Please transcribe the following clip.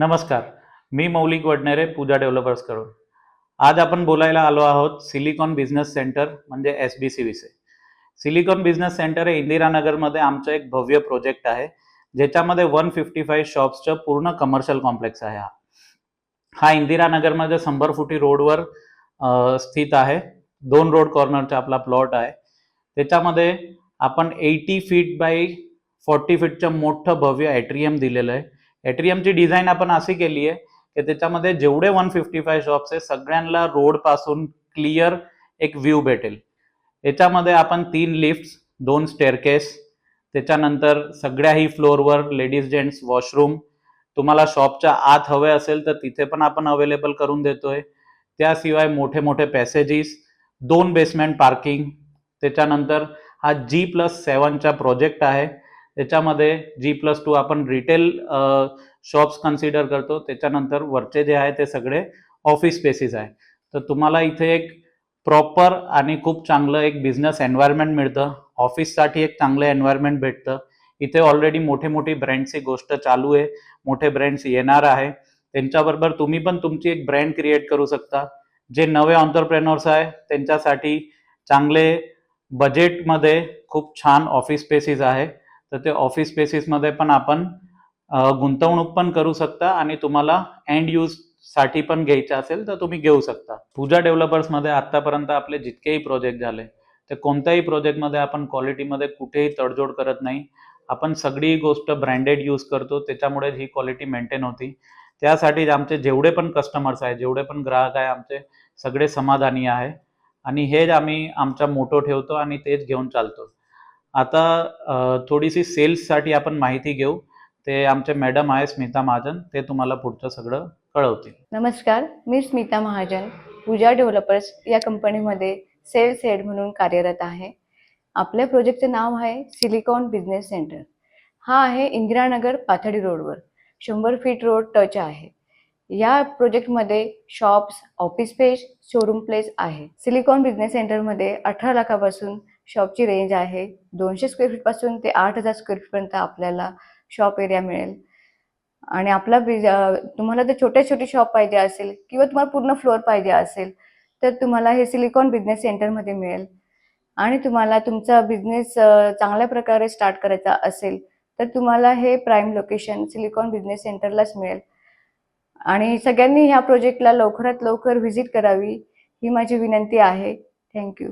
नमस्कार मी मौलिक वडनेरे पूजा डेव्हलपर्स करून आज आपण बोलायला आलो आहोत सिलिकॉन बिझनेस सेंटर म्हणजे एस बी सी विषय. सिलिकॉन बिझनेस सेंटर हे इंदिरानगरमध्ये आमचं एक भव्य प्रोजेक्ट आहे ज्याच्यामध्ये वन फिफ्टी फाईव्ह शॉप्सचं पूर्ण कमर्शियल कॉम्प्लेक्स आहे हा. हा इंदिरानगरमध्ये शंभर फुटी रोडवर स्थित आहे. दोन रोड कॉर्नरचा आपला प्लॉट आहे. त्याच्यामध्ये आपण एटी फीट बाय फॉर्टी फीटचं मोठं भव्य एट्रियम दिलेलं आहे. एट्रियमची डिझाईन आपण अशी केली आहे की त्याच्यामध्ये जेवढे वन फिफ्टी फाय शॉप्स आहे सगळ्यांना रोडपासून क्लिअर एक व्ह्यू भेटेल. याच्यामध्ये आपण तीन लिफ्ट दोन स्टेअरकेस त्याच्यानंतर सगळ्याही फ्लोअरवर लेडीज जेंट्स वॉशरूम तुम्हाला शॉपच्या आत हवे असेल तर तिथे पण आपण अवेलेबल करून देतोय. त्याशिवाय मोठे मोठे पॅसेजेस दोन बेसमेंट पार्किंग त्याच्यानंतर हा जी प्लस सेवनचा प्रोजेक्ट आहे. त्याच्यामध्ये जी प्लस टू आपण रिटेल शॉप्स कन्सिडर करतो. त्याच्यानंतर वरचे जे आहे ते सगळे ऑफिस स्पेसिस आहे. तर तुम्हाला इथे एक प्रॉपर आणि खूप चांगलं एक बिझनेस एन्व्हायरमेंट मिळतं. ऑफिससाठी एक चांगलं एन्व्हायरमेंट भेटतं. इथे ऑलरेडी मोठे मोठी ब्रँडची गोष्ट चालू आहे. मोठे ब्रँड्स येणार आहे. त्यांच्याबरोबर तुम्ही पण तुमची एक ब्रँड क्रिएट करू शकता. जे नवे ऑन्टरप्रेनर्स आहे त्यांच्यासाठी चांगले बजेटमध्ये खूप छान ऑफिस स्पेसिस आहे. तर ते ऑफिस स्पेसिसमध्ये पण आपण गुंतवणूक पण करू शकता आणि तुम्हाला एंड यूजसाठी पण घ्यायचं असेल तर तुम्ही घेऊ शकता. पूजा डेव्हलपर्समध्ये आतापर्यंत आपले जितकेही प्रोजेक्ट झाले ते कोणत्याही प्रोजेक्टमध्ये आपण क्वालिटीमध्ये कुठेही तडजोड करत नाही. आपण सगळी गोष्ट ब्रँडेड यूज करतो त्याच्यामुळे ही क्वालिटी मेंटेन होती. त्यासाठी आमचे जेवढे पण कस्टमर्स आहे जेवढे पण ग्राहक आहे आमचे सगळे समाधानी आहे. आणि हेच आम्ही आमचा मोटो ठेवतो आणि तेच घेऊन चालतो. आता थोडीशी सेल्ससाठी आपण माहिती घेऊ. ते आमचे मॅडम आहे स्मिता महाजन. ते तुम्हाला पुढचं सगळं कळवतील. नमस्कार. मी स्मिता महाजन पूजा डेव्हलपर्स या कंपनीमध्ये सेल्स हेड म्हणून कार्यरत आहे. आपल्या प्रोजेक्टचं नाव आहे सिलिकॉन बिझनेस सेंटर. हा आहे इंदिरानगर पाथडी रोडवर. शंभर फीट रोड टच आहे. या प्रोजेक्टमध्ये shops office space showroom place आहे. सिलिकॉन बिझनेस सेंटरमध्ये अठरा लाखापासून शॉपची रेंज आहे. दोनशे स्क्वेअर फीटपासून ते आठ हजार स्क्वेअर फीटपर्यंत आपल्याला शॉप एरिया मिळेल. आणि आपला बिज तुम्हाला जर छोटे छोटे शॉप पाहिजे असेल किंवा तुम्हाला पूर्ण फ्लोअर पाहिजे असेल तर तुम्हाला हे सिलिकॉन बिझनेस सेंटरमध्ये मिळेल. आणि तुम्हाला तुमचा बिझनेस चांगल्या प्रकारे स्टार्ट करायचा असेल तर तुम्हाला हे प्राईम लोकेशन सिलिकॉन बिझनेस सेंटरलाच मिळेल. आणि सगळ्यांनी ह्या प्रोजेक्टला लवकरात लवकर व्हिजिट करावी ही माझी विनंती आहे. थँक्यू